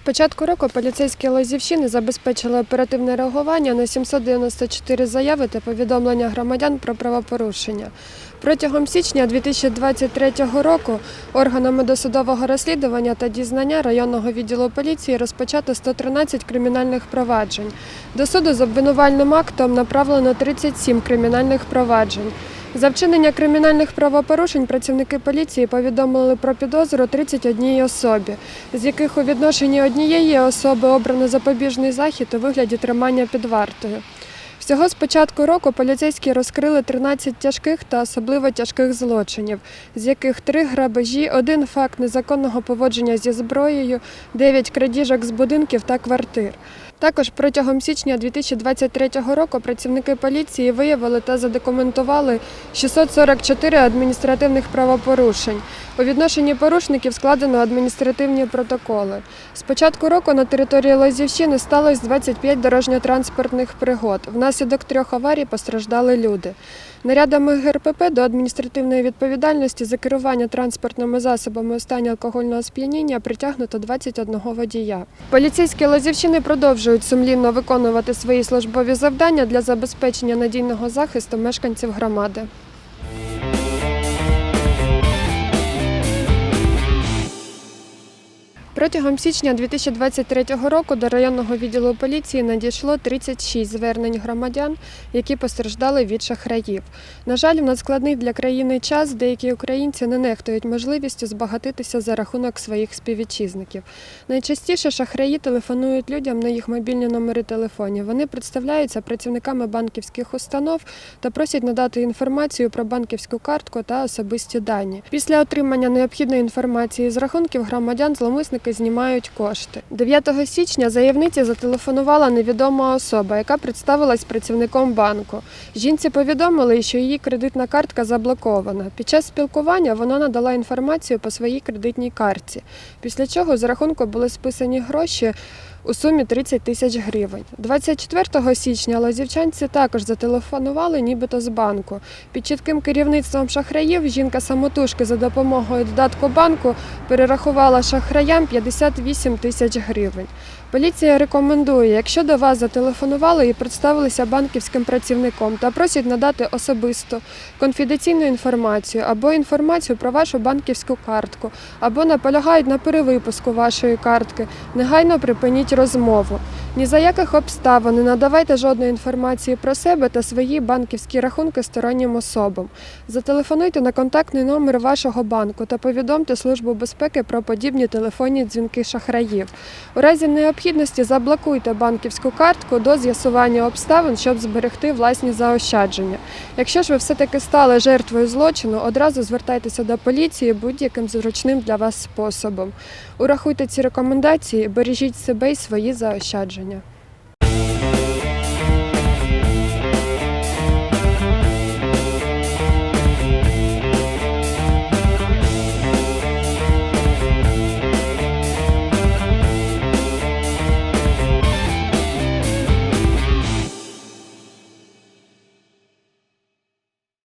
З початку року поліцейські Лозівщини забезпечили оперативне реагування на 794 заяви та повідомлення громадян про правопорушення. Протягом січня 2023 року органами досудового розслідування та дізнання районного відділу поліції розпочато 113 кримінальних проваджень. До суду з обвинувальним актом направлено 37 кримінальних проваджень. За вчинення кримінальних правопорушень працівники поліції повідомили про підозру 31 особі, з яких у відношенні однієї особи обрано запобіжний захід у вигляді тримання під вартою. Всього з початку року поліцейські розкрили 13 тяжких та особливо тяжких злочинів, з яких три грабежі, один факт незаконного поводження зі зброєю, 9 крадіжок з будинків та квартир. Також протягом січня 2023 року працівники поліції виявили та задокументували 644 адміністративних правопорушень. У відношенні порушників складено адміністративні протоколи. З початку року на території Лозівщини сталося 25 дорожньо-транспортних пригод. Внаслідок трьох аварій постраждали люди. Нарядами ГРПП до адміністративної відповідальності за керування транспортними засобами у стані алкогольного сп'яніння притягнуто 21 водія. Поліцейські Лозівщини продовжують сумлінно виконувати свої службові завдання для забезпечення надійного захисту мешканців громади. Протягом січня 2023 року до районного відділу поліції надійшло 36 звернень громадян, які постраждали від шахраїв. На жаль, в надскладний для країни час деякі українці не нехтують можливістю збагатитися за рахунок своїх співвітчизників. Найчастіше шахраї телефонують людям на їх мобільні номери телефонів. Вони представляються працівниками банківських установ та просять надати інформацію про банківську картку та особисті дані. Після отримання необхідної інформації з рахунків громадян зловмисники знімають кошти. 9 січня заявниці зателефонувала невідома особа, яка представилась працівником банку. Жінці повідомили, що її кредитна картка заблокована. Під час спілкування вона надала інформацію по своїй кредитній картці, після чого з рахунку були списані гроші. У сумі 30 тисяч гривень. 24 січня лазівчанці також зателефонували нібито з банку. Під чітким керівництвом шахраїв жінка самотужки за допомогою додатку банку перерахувала шахраям 58 тисяч гривень. Поліція рекомендує, якщо до вас зателефонували і представилися банківським працівником та просять надати особисту конфіденційну інформацію або інформацію про вашу банківську картку, або наполягають на перевипуску вашої картки, негайно припиніть розмову. Ні за яких обставин не надавайте жодної інформації про себе та свої банківські рахунки стороннім особам. Зателефонуйте на контактний номер вашого банку та повідомте Службу безпеки про подібні телефонні дзвінки шахраїв. У разі необхідності заблокуйте банківську картку до з'ясування обставин, щоб зберегти власні заощадження. Якщо ж ви все-таки стали жертвою злочину, одразу звертайтеся до поліції будь-яким зручним для вас способом. Урахуйте ці рекомендації, бережіть себе і свої заощадження народження.